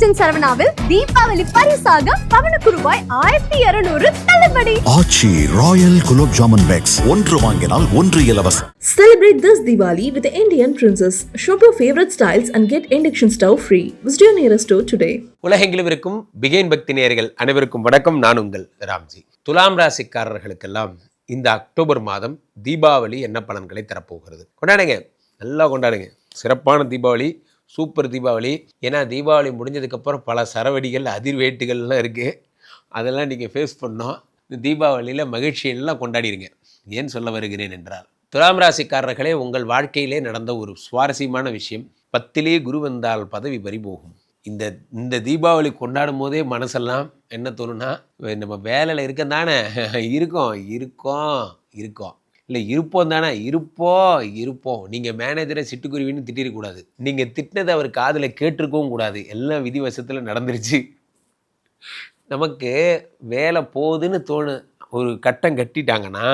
ராஜன் சரவணாவில் தீபாவளி பரிசாக பவனுக்கு ரூபாய் ஆயிரத்தி இருநூறு தள்ளுபடி. Aachi royal gulab jamun packs. ஒன்று வாங்கினால் ஒன்று இலவசம். Celebrate this Diwali with the Indian Princess. Shop your favorite styles and get induction stove free. Visit your nearest store today. உலகெங்கிலும் இருக்கும் பிகைன் பக்தி நேயர்கள் அனைவருக்கும் வணக்கம். நான் உங்கள் ராம்ஜி. துலாம் ராசிக்காரர்களுக்கெல்லாம் இந்த அக்டோபர் மாதம் தீபாவளி என்ன பலன்களை தரப்போகிறது? கொண்டாடுங்க. நல்லா கொண்டாடுங்க. சிறப்பான தீபாவளி. சூப்பர் தீபாவளி. ஏன்னா தீபாவளி முடிஞ்சதுக்கப்புறம் பல சரவடிகள் அதிர்வேட்டுகள்லாம் இருக்குது அதெல்லாம் நீங்கள் ஃபேஸ் பண்ணோம் இந்த தீபாவளியில் மகிழ்ச்சியெல்லாம் கொண்டாடிடுங்க ஏன் சொல்ல வருகிறேன் என்றால் துலாம் ராசிக்காரர்களே உங்கள் வாழ்க்கையிலே நடந்த ஒரு சுவாரஸ்யமான விஷயம். பத்திலே குரு வந்தால் பதவி பறிபோகும் இந்த இந்த தீபாவளி கொண்டாடும் போதே மனசெல்லாம் என்ன தோணுன்னா நம்ம வேலையில் இருக்க தானே. இருக்கோம் இருக்கோம் இருக்கோம். இல்லை இருப்போம் தானே. இருப்போம் இருப்போம். நீங்கள் மேனேஜரை சிட்டுக்குருவின்னு திட்டிருக்கக்கூடாது நீங்கள் திட்டினதை அவர் காதில் கேட்டிருக்கவும் கூடாது. எல்லாம் விதிவசத்தில் நடந்துருச்சு. நமக்கு வேலை போகுதுன்னு தோணு. ஒரு கட்டம் கட்டிட்டாங்கன்னா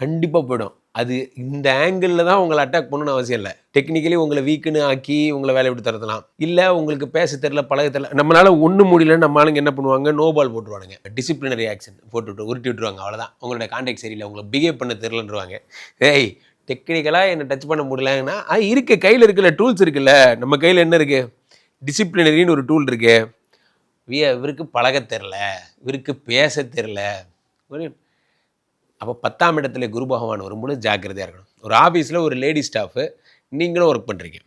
கண்டிப்பாக போயிடும். அது இந்த ஆங்கிளில் தான் உங்களை அட்டாக் பண்ணணும்னு அவசியம் இல்லை. டெக்னிக்கலி உங்களை வீக்குன்னு ஆக்கி உங்களை வேலை விட்டு தரலாம் இல்லை உங்களுக்கு பேச தெரில பழக தெரில நம்மளால் ஒன்றும் முடியலன்னு நம்ம ஆளுங்க என்ன பண்ணுவாங்க? நோ பால் போட்டுருவானுங்க. டிசிப்ளினரி ஆக்ஷன் போட்டுவிட்டு உருட்டி விட்டுருவாங்க அவ்வளோதான் உங்களோட கான்டாக்ட் சரியில்லை உங்களை பிஹேவ் பண்ண தெரிலன்றவாங்க ஏய் டெக்னிக்கலாக என்னை டச் பண்ண முடியலங்கன்னா ஆ இருக்கு. கையில் இருக்குல்ல டூல்ஸ் இருக்குல்ல. நம்ம கையில் என்ன இருக்குது டிசிப்ளினரின்னு ஒரு டூல் இருக்குது இவருக்கு பழக தெரில இவருக்கு பேச தெரில ஒரு அப்போ பத்தாம் இடத்துல குரு பகவான் வரும்போது ஜாக்கிரதையாக இருக்கணும். ஒரு ஆஃபீஸில் ஒரு லேடி ஸ்டாஃபு நீங்களும் ஒர்க் பண்ணுறீங்க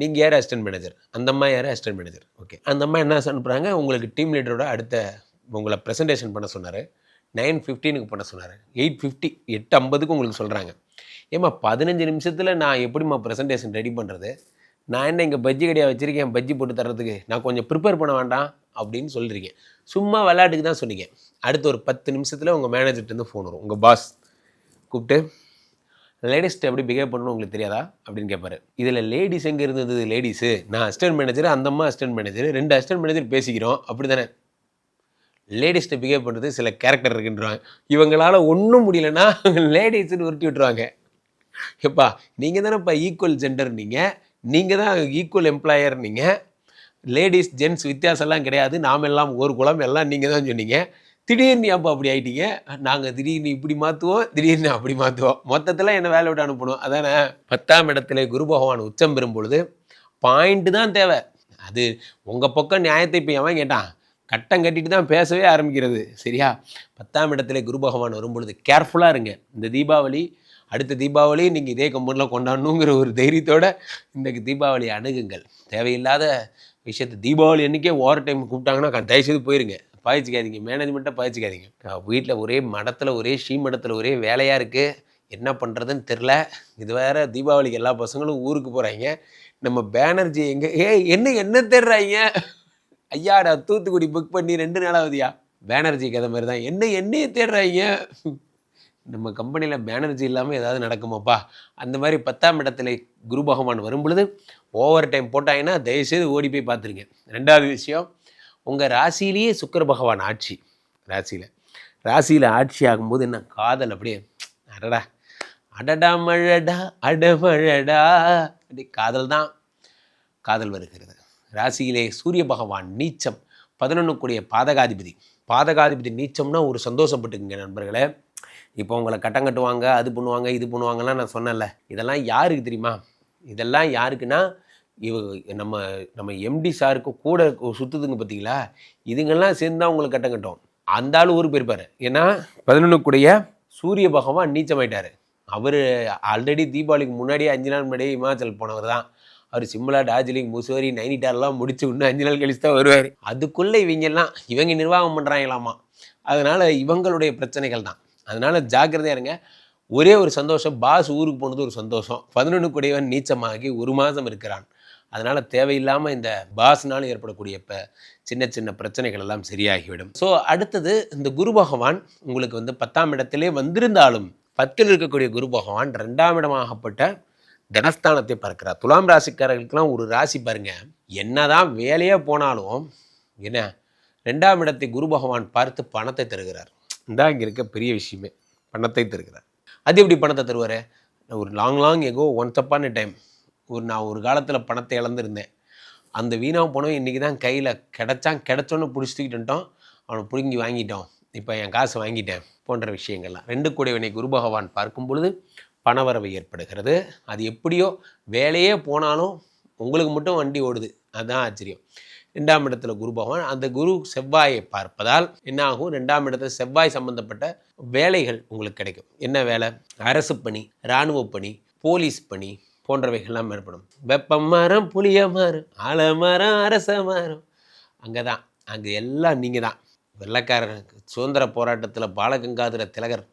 நீங்கள் யார் அசிஸ்டன்ட் மேனேஜர் அந்த அம்மா யார் அசிஸ்டன்ட் மேனேஜர் ஓகே அந்த அம்மா என்ன அனுப்புகிறாங்க உங்களுக்கு டீம் லீடரோட அடுத்த உங்களை ப்ரெசன்டேஷன் பண்ண சொன்னார். நைன் ஃபிஃப்டீனுக்கு பண்ண சொன்னார். எயிட் ஃபிஃப்டி எட்டு ஐம்பதுக்கு உங்களுக்கு சொல்கிறாங்க ஏம்மா பதினஞ்சு நிமிஷத்தில் நான் எப்படிம்மா ப்ரெசன்டேஷன் ரெடி பண்ணுறது நான் என்ன இங்கே பஜ்ஜி கடையாக வச்சுருக்கேன்? பஜ்ஜி போட்டு தர்றதுக்கு நான் கொஞ்சம் ப்ரிப்பேர் பண்ண வேண்டாம். அப்படின்னு சொல்கிறீங்க சும்மா விளையாட்டுக்கு தான் சொன்னீங்க. அடுத்த ஒரு பத்து நிமிஷத்தில் உங்கள் மேனேஜர்கிட்டருந்து ஃபோன் வரும். உங்கள் பாஸ் கூப்பிட்டு லேடிஸ்ட்டு எப்படி பிஹேவ் பண்ணணும் உங்களுக்கு தெரியாதா? அப்படின்னு கேட்பாரு இதில் லேடிஸ் எங்கே இருந்தது? லேடிஸு நான் அசிஸ்டன்ட் மேனேஜர் அந்த அம்மா அசிஸ்டன்ட் மேனேஜர் ரெண்டு அசிஸ்டன்ட் மேனேஜர் பேசிக்கிறோம். அப்படி தானே லேடிஸ்ட்டு பிஹேவ் பண்ணுறது சில கேரக்டர் இருக்குன்றாங்க. இவங்களால் ஒன்றும் முடியலன்னா லேடிஸ்ன்னு உருட்டி விட்டுருவாங்க. எப்பா நீங்கள் தானேப்பா ஈக்குவல் ஜெண்டர் நீங்கள் நீங்கள் தான் ஈக்குவல் எம்ப்ளாயர் நீங்கள் லேடிஸ் ஜென்ட்ஸ் வித்தியாசம்லாம் கிடையாது. நாம் எல்லாம் ஒரு குளம் எல்லாம் நீங்கள் தான் சொன்னீங்க. திடீர்னு அப்போ அப்படி ஆயிட்டீங்க? நாங்கள் திடீர்னு இப்படி மாற்றுவோம் திடீர்னு அப்படி மாற்றுவோம் மொத்தத்தில் என்ன வேலை விட்டு அனுப்பணும்? அதானே? பத்தாம் இடத்துல குரு பகவான் உச்சம் பெறும் பொழுது பாயிண்ட்டு தான் தேவை. அது உங்கள் பக்கம் நியாயத்தை இப்போ எவன் கேட்டான். கட்டம் கட்டிட்டு தான் பேசவே ஆரம்பிக்கிறது. சரியா? பத்தாம் இடத்துல குரு பகவான் வரும்பொழுது கேர்ஃபுல்லாக இருங்க. இந்த தீபாவளி அடுத்த தீபாவளியும் நீங்கள் இதே கம்பெனியில் கொண்டாடணுங்கிற ஒரு தைரியத்தோட இன்றைக்கு தீபாவளி அணுகுங்கள். தேவையில்லாத விஷயத்தை தீபாவளி அன்றைக்கே ஓவர் டைம் கூப்பிட்டாங்கன்னா தயவுசெய்து போயிருங்க. பாய்ச்சிக்காதீங்க. மேனேஜ்மெண்ட்டை பாய்ச்சிக்காதீங்க. வீட்டில் ஒரே மடத்தில் ஒரே ஸ்ரீ மடத்தில் ஒரே வேலையாக இருக்குது என்ன பண்ணுறதுன்னு தெரில இது வேறு தீபாவளிக்கு எல்லா பசங்களும் ஊருக்கு போகிறாங்க நம்ம பேனர்ஜி எங்கே ஏ என்ன என்ன தேடுறாங்க ஐயாடா தூத்துக்குடி புக் பண்ணி ரெண்டு நாளாவதியா? பேனர்ஜி கதை மாதிரி தான். என்ன என்னையே தேடுறாங்க நம்ம கம்பெனியில் பேனர்ஜி இல்லாமல் ஏதாவது நடக்குமாப்பா? அந்த மாதிரி பத்தாம் இடத்துல குரு பகவான் வரும் பொழுது ஓவர் டைம் போட்டாங்கன்னா தயவுசெய்து ஓடி போய் பார்த்துருங்க. ரெண்டாவது விஷயம் உங்கள் ராசியிலேயே சுக்கர பகவான் ஆட்சி. ராசியில். ராசியில் ஆட்சி ஆகும்போது என்ன? காதல் அப்படியே அடடா அடடா மழடா அடமழடா அப்படி காதல் தான். காதல் வருகிறது. ராசியிலே சூரிய பகவான் நீச்சம் பதினொன்றுக்குரிய பாதகாதிபதி. பாதகாதிபதி நீச்சம்னா ஒரு சந்தோஷப்பட்டுக்குங்க நண்பர்களே. இப்போ உங்களை கட்டம் கட்டுவாங்க அது பண்ணுவாங்க இது பண்ணுவாங்கலாம் நான் சொன்னேன்ல. இதெல்லாம் யாருக்கு தெரியுமா? இதெல்லாம் யாருக்குன்னா இவ நம்ம நம்ம எம்டி சாருக்கு கூட சுற்றுதுங்க பார்த்தீங்களா? இதுங்கெல்லாம் சேர்ந்து தான் உங்களுக்கு கட்டம் கட்டும். அந்த ஆள் ஊருக்கு போயிருப்பார். ஏன்னா பதினொன்றுக்குடைய சூரிய பகவான் நீச்சமாயிட்டார். அவர் ஆல்ரெடி தீபாவளிக்கு முன்னாடியே அஞ்சு நாள் முன்னாடியே இமாச்சல் போனவர் தான். அவர் சிம்லா டார்ஜிலிங் முசோரி நைனிட்டாலெலாம் முடிச்சு இன்னும் அஞ்சு நாள் கழிச்சு தான் வருவார். அதுக்குள்ளே இவங்கெல்லாம் இவங்க நிர்வாகம் பண்ணுறாங்களாமா அதனால் இவங்களுடைய பிரச்சனைகள் தான். அதனால் ஜாக்கிரதையாக இருங்க. ஒரே ஒரு சந்தோஷம் பாஸ் ஊருக்கு போனது ஒரு சந்தோஷம். பதினொன்று கூடியவன் நீச்சமாகி ஒரு மாதம் இருக்கிறான். அதனால் தேவையில்லாமல் இந்த பாஸ்னால் ஏற்படக்கூடிய இப்போ சின்ன சின்ன பிரச்சனைகள் எல்லாம் சரியாகிவிடும். ஸோ அடுத்தது இந்த குரு பகவான் உங்களுக்கு வந்து பத்தாம் இடத்திலே வந்திருந்தாலும் பத்தில் இருக்கக்கூடிய குரு பகவான் ரெண்டாம் இடமாகப்பட்ட தனஸ்தானத்தை பார்க்கிறார். துலாம் ராசிக்காரர்களுக்கெல்லாம் ஒரு ராசி பாருங்கள் என்னதான் வேலையே போனாலும் என்ன ரெண்டாம் இடத்தை குரு பகவான் பார்த்து பணத்தை தருகிறார். இதான் இங்கே இருக்க பெரிய விஷயமே. பணத்தை தருகிறார். அது எப்படி பணத்தை தருவார்? ஒரு long long ago once upon a time ஒரு நான் ஒரு காலத்தில் பணத்தை இழந்திருந்தேன். அந்த வீணாக பணம் இன்றைக்கி தான் கையில் கிடச்சான் கிடச்சோன்னு பிடிச்சிக்கிட்டுட்டோம் அவனை பிடுங்கி வாங்கிட்டோம். இப்போ என் காசு வாங்கிட்டேன் போன்ற விஷயங்கள்லாம். ரெண்டு கூடியவனை குரு பகவான் பார்க்கும் பொழுது பணவரவு ஏற்படுகிறது. அது எப்படியோ வேலையே போனாலும் உங்களுக்கு மட்டும் வண்டி ஓடுது. அதுதான் ஆச்சரியம். ரெண்டாம் இடத்துல குரு பகவான் அந்த குரு செவ்வாயை பார்ப்பதால் என்ன ஆகும் ரெண்டாம் இடத்துல செவ்வாய் சம்பந்தப்பட்ட வேலைகள் உங்களுக்கு கிடைக்கும். என்ன வேலை? அரசு பணி இராணுவ பணி போலீஸ் பணி போன்றவைகள்லாம் ஏற்படும். வெப்பம் மரம் புளிய மரம் ஆலமரம் அரச மரம் அங்கே தான் அங்கே எல்லாம் நீங்கள் தான் வெள்ளைக்காரர் சுதந்திர போராட்டத்தில் பாலகங்காதர திலகர்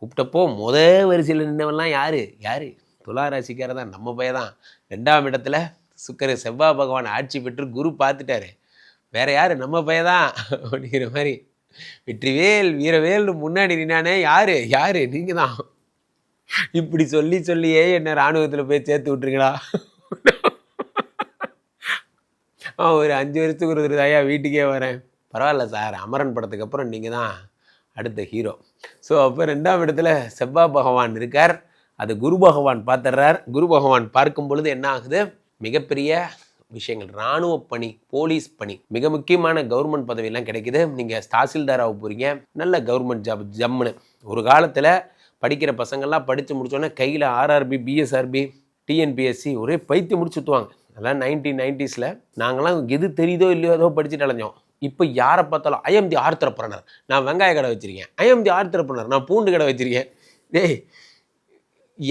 கூப்பிட்டப்போ முத வரிசையில் நின்றவன்லாம் யார்? யார்? துளாராசிக்காரர் தான் நம்ம பையன் தான் ரெண்டாம் இடத்துல சுக்கர செவ்வாய் பகவான் ஆட்சி பெற்று குரு பார்த்துட்டாரு. வேற யார்? நம்ம பையன் தான் அப்படிங்கிற மாதிரி. வெற்றிவேல் வீரவேல்னு முன்னாடி நின்னானே யாரு? யாரு? நீங்கள் தான். இப்படி சொல்லி சொல்லியே என்ன இராணுவத்தில் போய் சேர்த்து விட்டுருங்களா ஆ ஒரு அஞ்சு வருஷத்துக்கு ஒரு தாயா ஐயா வீட்டுக்கே வரேன். பரவாயில்ல சார் அமரன் படத்துக்கு அப்புறம் நீங்கள் தான் அடுத்த ஹீரோ ஸோ அப்போ ரெண்டாம் இடத்துல செவ்வாய் பகவான் இருக்கார். அது குரு பகவான் பார்த்துடுறார். குரு பகவான் பார்க்கும் பொழுது என்ன ஆகுது? மிகப்பெரிய விஷயங்கள். இராணுவ பணி போலீஸ் பணி. மிக முக்கியமான கவர்மெண்ட் பதவியெல்லாம் கிடைக்குது. நீங்கள் தாசில்தாராக போகிறீங்க நல்ல கவர்மெண்ட் ஜாப் ஜம்முன்னு. ஒரு காலத்தில் படிக்கிற பசங்கள்லாம் படித்து முடிச்சோன்னே கையில் ஆர்ஆர்பி பிஎஸ்ஆர்பி டிஎன்பிஎஸ்சி ஒரே பைத்து முடிச்சு சுற்றுவாங்க அதெல்லாம் நைன்டீன் நைன்டிஸில் நாங்களாம் எது தெரியுதோ இல்லையோ ஏதோ படிச்சுட்டு அலைஞ்சோம். இப்போ யாரை பார்த்தாலும் ஐஎம் தி ஆர்த்தரப்புறனர் நான் வெங்காய கடை வச்சுருக்கேன். ஐஎம் தி ஆர்த்தரப்புறனர் நான் பூண்டு கடை வச்சுருக்கேன். டேய்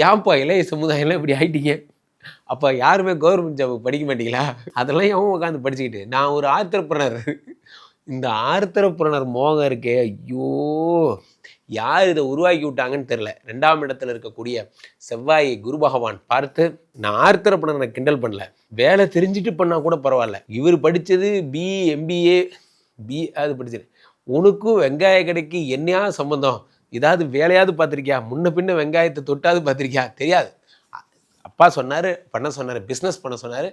ஏன்ப்பா இளைய சமுதாயம்லாம் இப்படி ஆயிட்டீங்க? அப்போ யாருமே கவர்மெண்ட் ஜாப் படிக்க மாட்டீங்களா? அதெல்லாம் எவன் உட்காந்து படிச்சுக்கிட்டு நான் ஒரு ஆர்த்தரப்புறனர் இந்த ஆர்த்தரப்புறனர் மோகம் இருக்கே ஐயோ! யார் இதை உருவாக்கி விட்டாங்கன்னு தெரில ரெண்டாம் இடத்துல இருக்கக்கூடிய செவ்வாயை குரு பகவான் பார்த்து நான் ஆர்த்தரப்புறனை கிண்டல் பண்ணல. வேலை தெரிஞ்சுட்டு பண்ணால் கூட பரவாயில்ல. இவர் படித்தது பி எம்பிஏ பி அது படிச்சது உனக்கும் வெங்காய கடைக்கு என்னையா சம்பந்தம்? ஏதாவது வேலையாவது பார்த்துருக்கியா? முன்ன பின்ன வெங்காயத்தை தொட்டாவது பார்த்துருக்கியா? தெரியாது. அப்பா சொன்னார் பண்ண சொன்னார் பிஸ்னஸ் பண்ண சொன்னார்.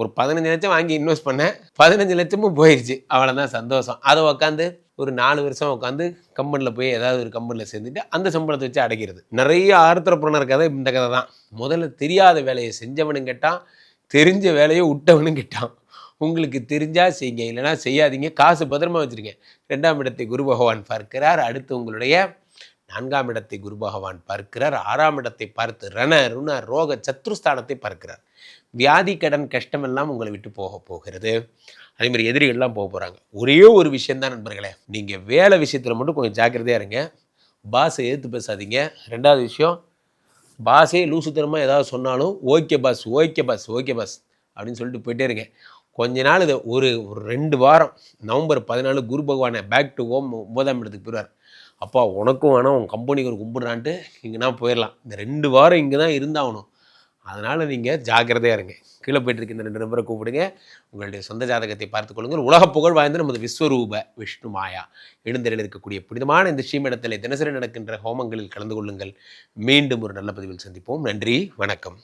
ஒரு பதினஞ்சு லட்சம் வாங்கி இன்வெஸ்ட் பண்ணேன். பதினஞ்சு லட்சமும் போயிடுச்சு அவ்வளோதான் சந்தோஷம். அதை உட்காந்து ஒரு நாலு வருஷம் உட்காந்து கம்பெனியில் போய் ஏதாவது ஒரு கம்பெனியில் சேர்ந்துட்டு அந்த சம்பளத்தை வச்சு அடைக்கிறது. நிறைய ஆர்த்தரப்புறனர் கதை இந்த கதை தான். முதல்ல தெரியாத வேலையை செஞ்சவனும் கேட்டான். தெரிஞ்ச வேலையை விட்டவனும் கேட்டான். உங்களுக்கு தெரிஞ்சால் செய்யுங்க. இல்லைன்னா செய்யாதீங்க. காசு பத்திரமா வச்சுருங்க ரெண்டாம் இடத்தை குரு பகவான் பார்க்கிறார். அடுத்து உங்களுடைய நான்காம் இடத்தை குரு பகவான் பார்க்கிறார். ஆறாம் இடத்தை பார்த்து ரண ருண ரோக சத்ருஸ்தானத்தை பார்க்கிறார். வியாதி கடன் கஷ்டம் எல்லாம் உங்களை விட்டு போக போகிறது. அதே மாதிரி எதிரிகள்லாம் போக போகிறாங்க ஒரே ஒரு விஷயந்தான் நண்பர்களே. நீங்கள் வேலை விஷயத்தில் மட்டும் கொஞ்சம் ஜாக்கிரதையாக இருங்க. பாஸை ஏற்று பேசாதீங்க. ரெண்டாவது விஷயம் பாஸே லூசுத்தனமாக ஏதாவது சொன்னாலும் okay boss okay boss okay boss அப்படின்னு சொல்லிட்டு போயிட்டே இருங்க. கொஞ்ச நாள் இது ஒரு ஒரு ரெண்டு வாரம் நவம்பர் பதினாலு குரு பகவானை பேக் டு ஹோம் ஒன்பதாம் இடத்துக்கு போயிடுவார். அப்பா உனக்கும் வேணாம் உன் கம்பெனிக்கு ஒரு கும்பிட்றான்ட்டு இங்கேனா போயிடலாம். இந்த ரெண்டு வாரம் இங்கே தான் இருந்தாகணும். அதனால் நீங்கள் ஜாக்கிரதையாக இருங்க. கீழே போயிட்டுருக்கு இந்த ரெண்டு நம்பரை கூப்பிடுங்க. உங்களுடைய சொந்த ஜாதகத்தை பார்த்துக்கொள்ளுங்கள் உலக புகழ் வாய்ந்த நமது விஸ்வரூப விஷ்ணு மாயா. எழுந்தரில் இருக்கக்கூடிய புனிதமான இந்த ஸ்ரீமடத்தில் தினசரி நடக்கின்ற ஹோமங்களில் கலந்து கொள்ளுங்கள். மீண்டும் ஒரு நல்ல பதிவில் சந்திப்போம். நன்றி வணக்கம்.